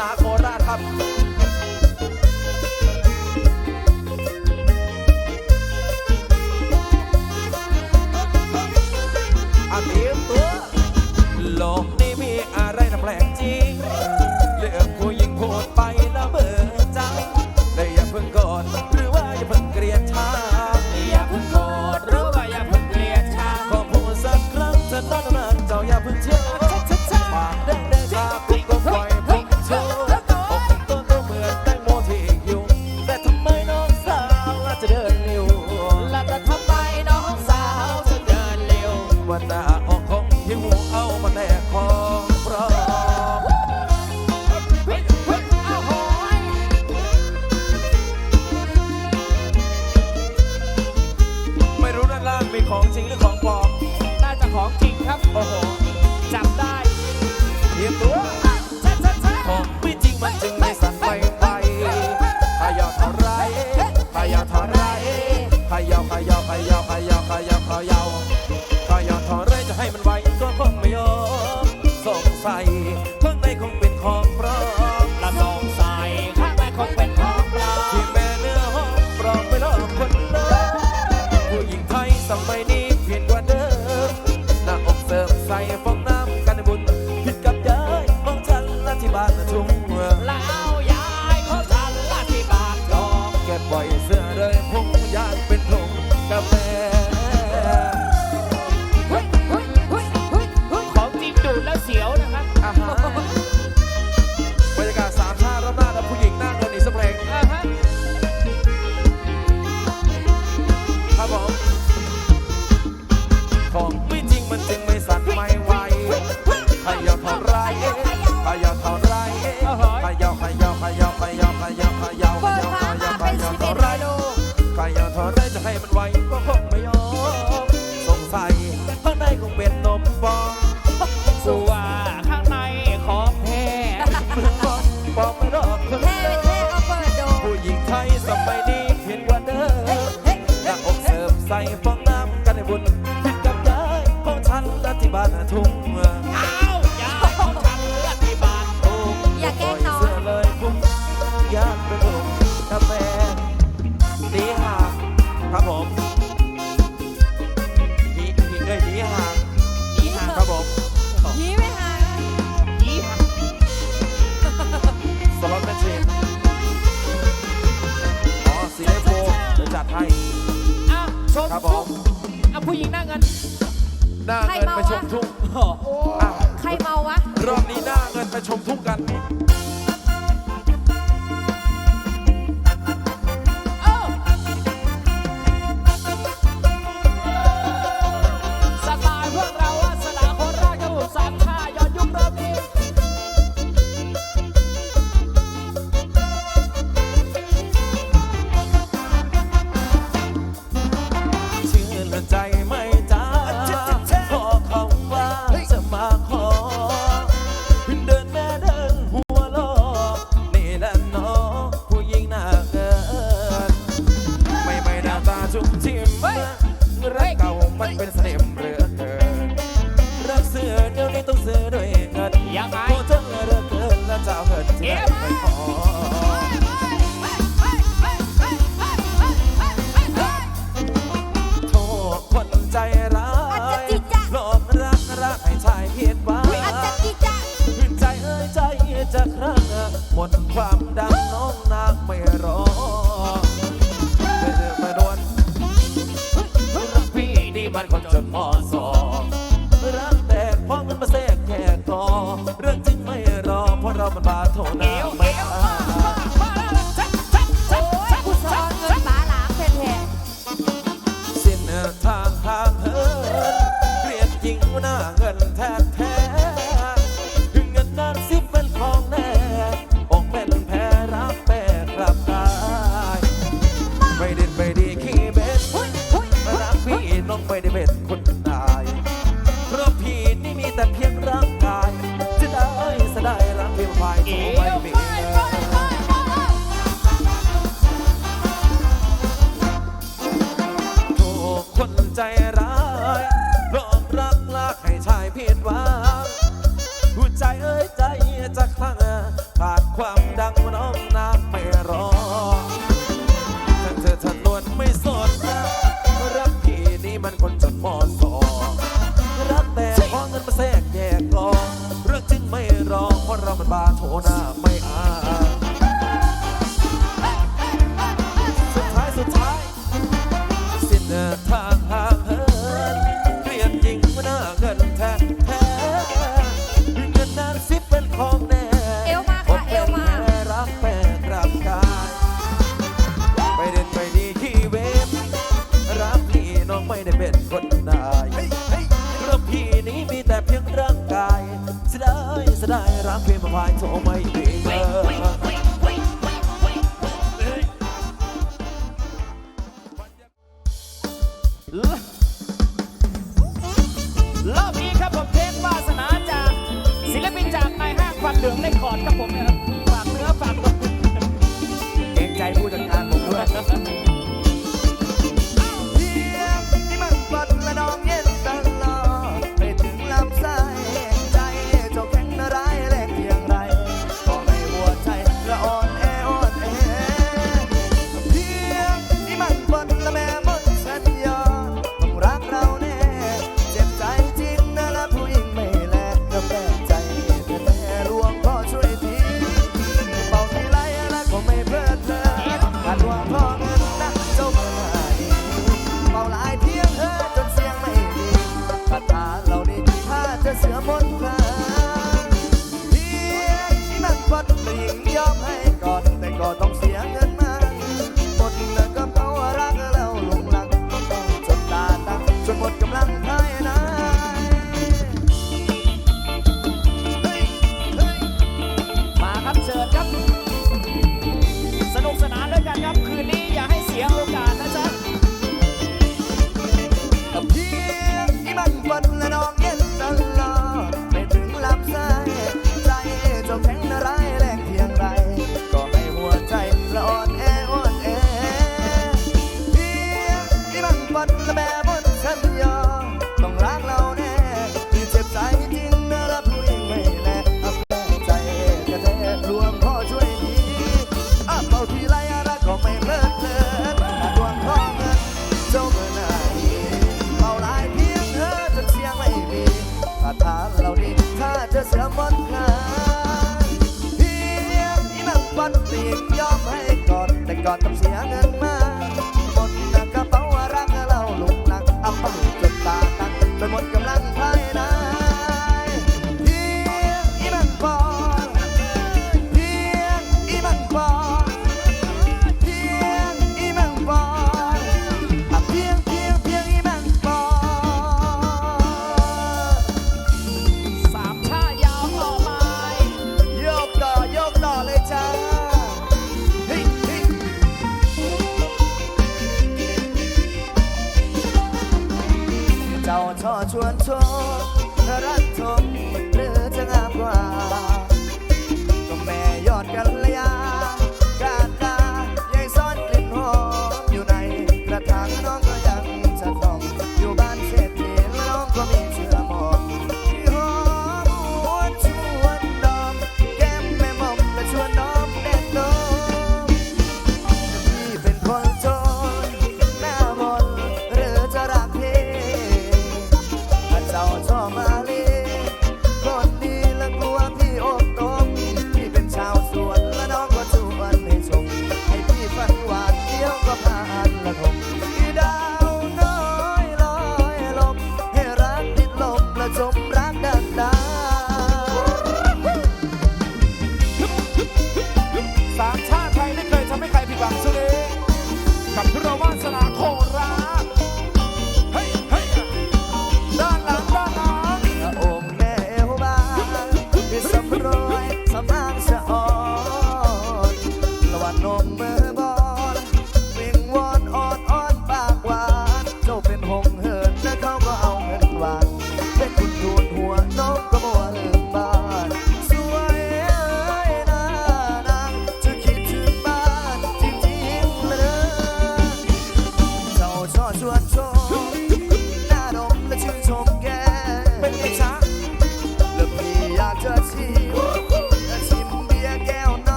นาโคราชครับ ไม่ดีขึ้นกว่าเดิมหน้าอกเสริมใส่ น้าเงินไปชมทุ่ใครเมาวะ รอบนี้หน้าเงินไปชมทุ่งกัน หมดความดังน้องนางไม่รอ ยดายรั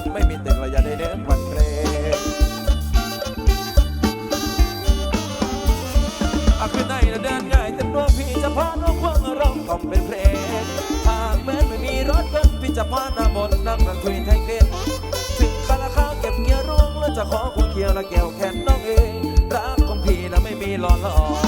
ถไม่มีตึกเราอย่าได้เดินวันเพลงอาคือได้เดินง่ายแต่น้องพี่จะพาน้องควงร้องกล่อมเป็นเพลงหากแม้ไม่มีรถก็พี่จะพาหน้าบนนั่งรังคุยแทงเกนถึงคาราคาเก็บเงียร่วงแล้วจะขอคุณเคียวและแก้วแขนน้องเองรักของพี่นะไม่มีหล่อหลอ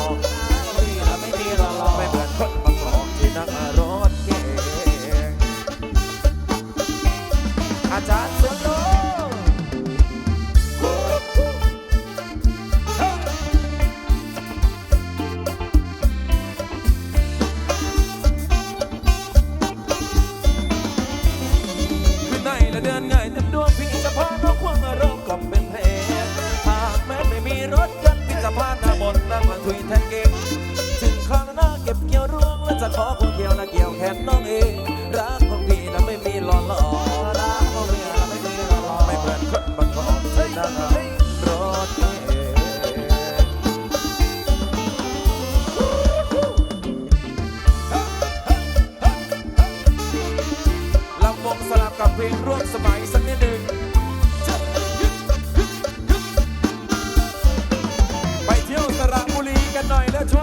ลงร่วมสมัยสักนิดหนึ่งไปเที่ยวสระบุรีกันหน่อยแล้วช่ว